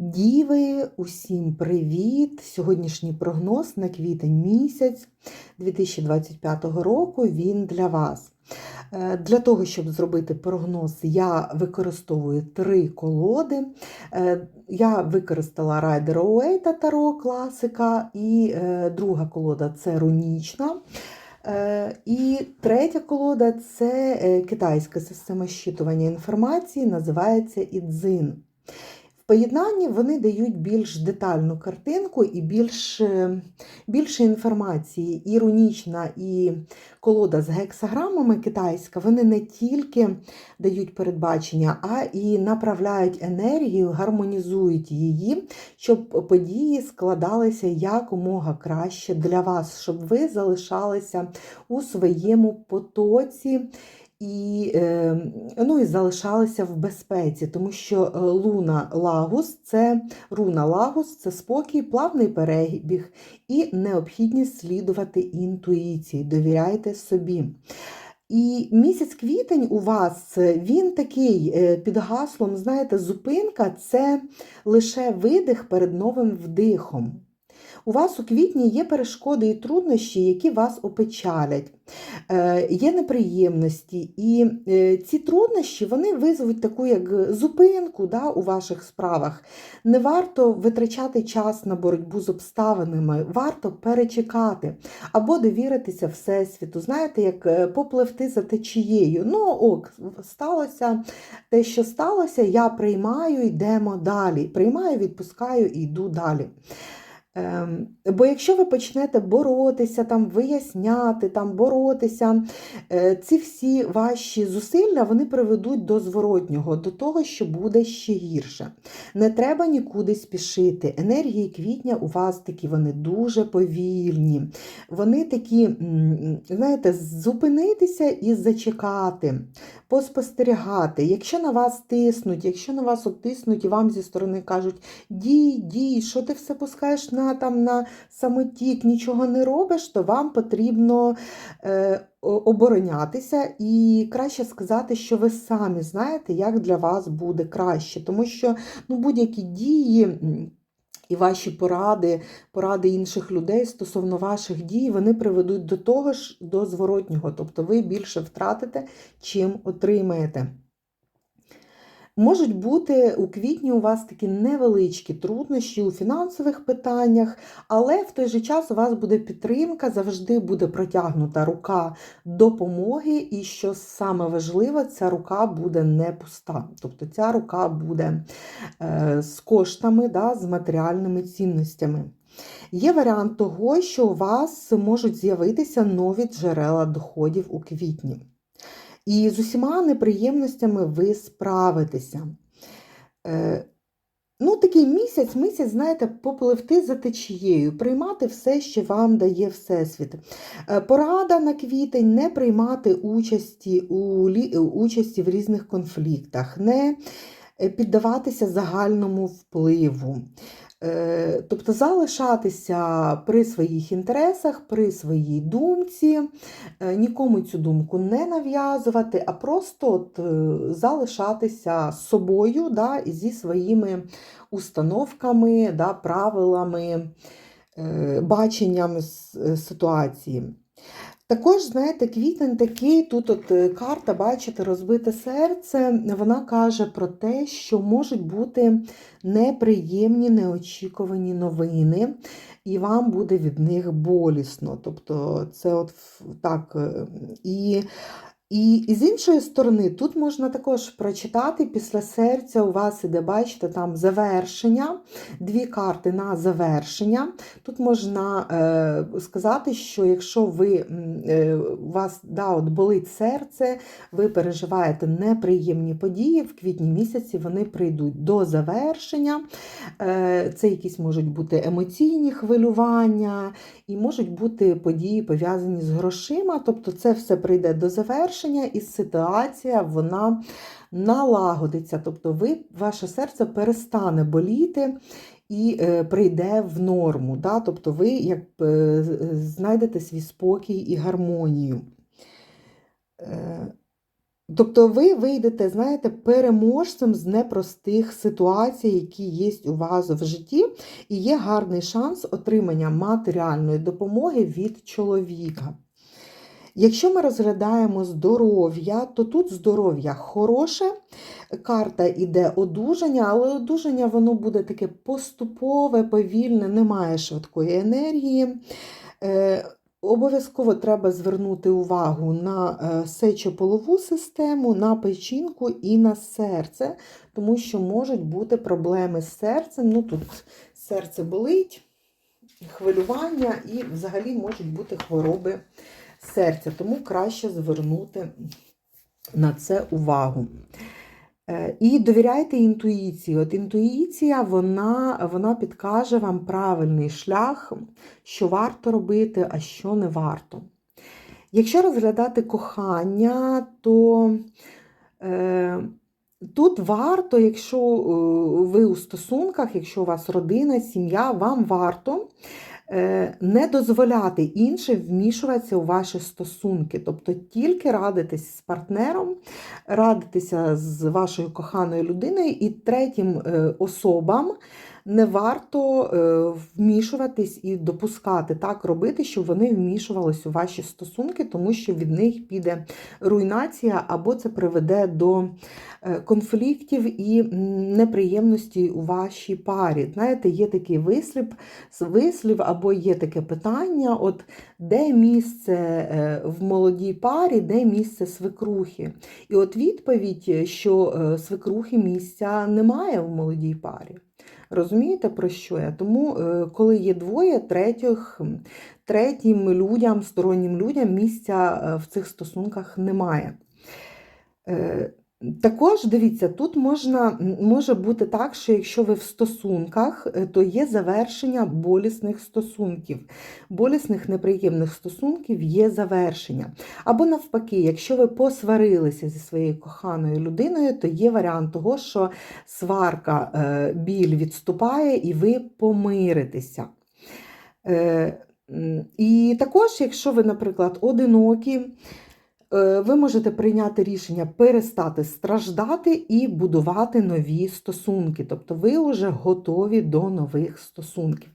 Діви, усім привіт! Сьогоднішній прогноз на квітень місяць 2025 року він для вас. Е, Для того, щоб зробити прогноз, я використовую три колоди. Е, Я використала Райдера Уейта Таро класика, і е, друга колода це рунічна. І третя колода це китайська система щитування інформації, називається Ідзин. Поєднанні вони дають більш детальну картинку і більш, е, більше інформації. І рунічна, і колода з гексаграмами китайська, вони не тільки дають передбачення, а і направляють енергію, гармонізують її, щоб події складалися якомога краще для вас, щоб ви залишалися у своєму потоці і, е, ну, і залишалися в безпеці, тому що е, луна лагус це руна лагус, це спокій, плавний перебіг і необхідність слідувати інтуїції. Довіряйте собі. І місяць квітень у вас він такий е, під гаслом, знаєте, зупинка це лише видих перед новим вдихом. У вас у квітні є перешкоди і труднощі, які вас опечалять, Е, є неприємності, і е, ці труднощі вони визвуть таку як зупинку да, у ваших справах. Не варто витрачати час на боротьбу з обставинами, варто перечекати або довіритися Всесвіту. Знаєте, як е, попливти за течією. Ну, ок, сталося те, що сталося, я приймаю, йдемо далі. Приймаю, відпускаю і йду далі. Ем, Бо якщо ви почнете боротися, там, виясняти, там, боротися, е, ці всі ваші зусилля вони приведуть до зворотнього, до того, що буде ще гірше. Не треба нікуди спішити. Енергії квітня у вас такі, вони дуже повільні. Вони такі, знаєте, зупинитися і зачекати, поспостерігати. Якщо на вас тиснуть, якщо на вас оттиснуть і вам зі сторони кажуть, дій, дій, що ти все пускаєш на там на самотік, нічого не робиш, то вам потрібно е, оборонятися і краще сказати, що ви самі знаєте, як для вас буде краще. Тому що ну, будь-які дії. І ваші поради, поради інших людей стосовно ваших дій, вони приведуть до того ж до зворотнього. Тобто ви більше втратите, чим отримаєте. Можуть бути у квітні у вас такі невеличкі труднощі у фінансових питаннях, але в той же час у вас буде підтримка, завжди буде протягнута рука допомоги, і що саме важливе, ця рука буде не пуста. Тобто ця рука буде е, з коштами, да, з матеріальними цінностями. Є варіант того, що у вас можуть з'явитися нові джерела доходів у квітні. І з усіма неприємностями ви справитеся. Е, Ну, такий місяць, місяць, знаєте, попливти за течією, приймати все, що вам дає Всесвіт. Е, Порада на квітень не приймати участі у, участі в різних конфліктах, не е, піддаватися загальному впливу. Е, Тобто залишатися при своїх інтересах, при своїй думці, е, нікому цю думку не нав'язувати, а просто от, е, залишатися собою да, і зі своїми установками, да, правилами, баченням ситуації. Також, знаєте, квітень такий, тут от е, карта, бачите, розбите серце, вона каже про те, що можуть бути неприємні, неочікувані новини, і вам буде від них болісно. Тобто, це от так. е, І, і, і з іншої сторони, тут можна також прочитати після серця, у вас іде, бачите, там завершення, дві карти на завершення. Тут можна е, сказати, що якщо ви, е, у вас да, от болить серце, ви переживаєте неприємні події, в квітні місяці вони прийдуть до завершення. Е, це якісь можуть бути емоційні хвилювання, і можуть бути події пов'язані з грошима. Тобто це все прийде до завершення, і ситуація вона налагодиться. Тобто ви, ваше серце перестане боліти і е, прийде в норму. Да? Тобто ви як, е, знайдете свій спокій і гармонію. Е, Тобто ви вийдете, знаєте, переможцем з непростих ситуацій, які є у вас в житті, і є гарний шанс отримання матеріальної допомоги від чоловіка. Якщо ми розглядаємо здоров'я, то тут здоров'я хороше, карта йде одужання, але одужання воно буде таке поступове, повільне, немає швидкої енергії. Е, Обов'язково треба звернути увагу на е, сечополову систему, на печінку і на серце, тому що можуть бути проблеми з серцем. Ну тут серце болить, хвилювання і взагалі можуть бути хвороби серця, тому краще звернути на це увагу. Е, І довіряйте інтуїції. От інтуїція вона, вона підкаже вам правильний шлях, що варто робити, а що не варто. Якщо розглядати кохання, то е, тут варто, якщо е, ви у стосунках, якщо у вас родина, сім'я, вам варто не дозволяти іншим вмішуватися у ваші стосунки. Тобто тільки радитись з партнером, радитися з вашою коханою людиною і третім е, особам не варто е, вмішуватись і допускати так робити, щоб вони вмішувались у ваші стосунки, тому що від них піде руйнація, або це приведе до е, конфліктів і м, неприємностей у вашій парі. Знаєте, є такий вислів, вислів або є таке питання: от де місце е, в молодій парі, де місце свекрухи? І от відповідь, що свекрухи місця немає в молодій парі. Розумієте, про що я? Тому, е, коли є двоє, третіх, третім людям, стороннім людям місця е, в цих стосунках немає. Також дивіться, тут можна, може бути так, що якщо ви в стосунках, е, то є завершення болісних стосунків. Болісних неприємних стосунків є завершення. Або навпаки, якщо ви посварилися зі своєю коханою людиною, то є варіант того, що сварка, е, біль відступає і ви помиритеся. Е, І також, якщо ви, наприклад, одинокі, ви можете прийняти рішення перестати страждати і будувати нові стосунки. Тобто ви вже готові до нових стосунків.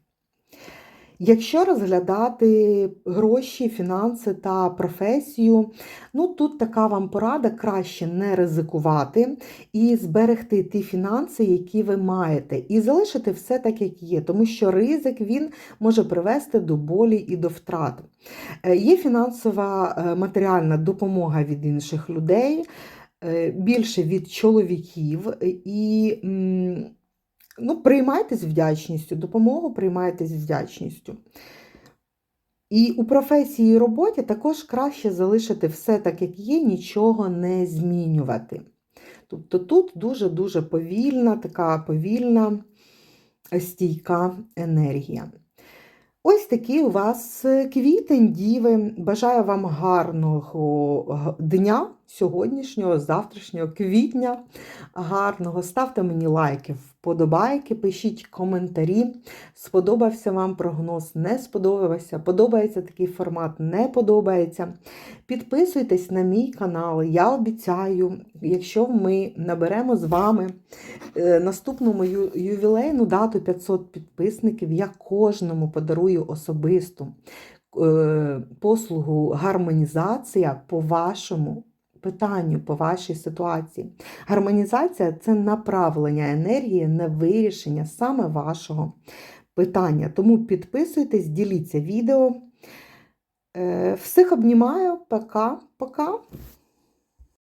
Якщо розглядати гроші, фінанси та професію, ну тут така вам порада краще не ризикувати і зберегти ті фінанси, які ви маєте, і залишити все так, як є, тому що ризик він може привести до болі і до втрат. Е, Є фінансова е, матеріальна допомога від інших людей, е, більше від чоловіків, і ну, приймайте з вдячністю, допомогу приймайте з вдячністю. І у професії і роботі також краще залишити все так, як є, нічого не змінювати. Тобто тут дуже-дуже повільна, така повільна, стійка енергія. Ось такий у вас е, квітень, діви. Бажаю вам гарного дня сьогоднішнього, завтрашнього квітня. Гарного. Ставте мені лайки, вподобайки, пишіть коментарі. Сподобався вам прогноз, не сподобався. Подобається такий формат, не подобається. Підписуйтесь на мій канал. Я обіцяю, якщо ми наберемо з вами е, наступну мою ювілейну дату 500 підписників, я кожному подарую особисту е, послугу гармонізація по вашому питанню, по вашій ситуації. Гармонізація це направлення енергії на вирішення саме вашого питання. Тому підписуйтесь, діліться відео. Е, Всіх обнімаю. Пока, пока.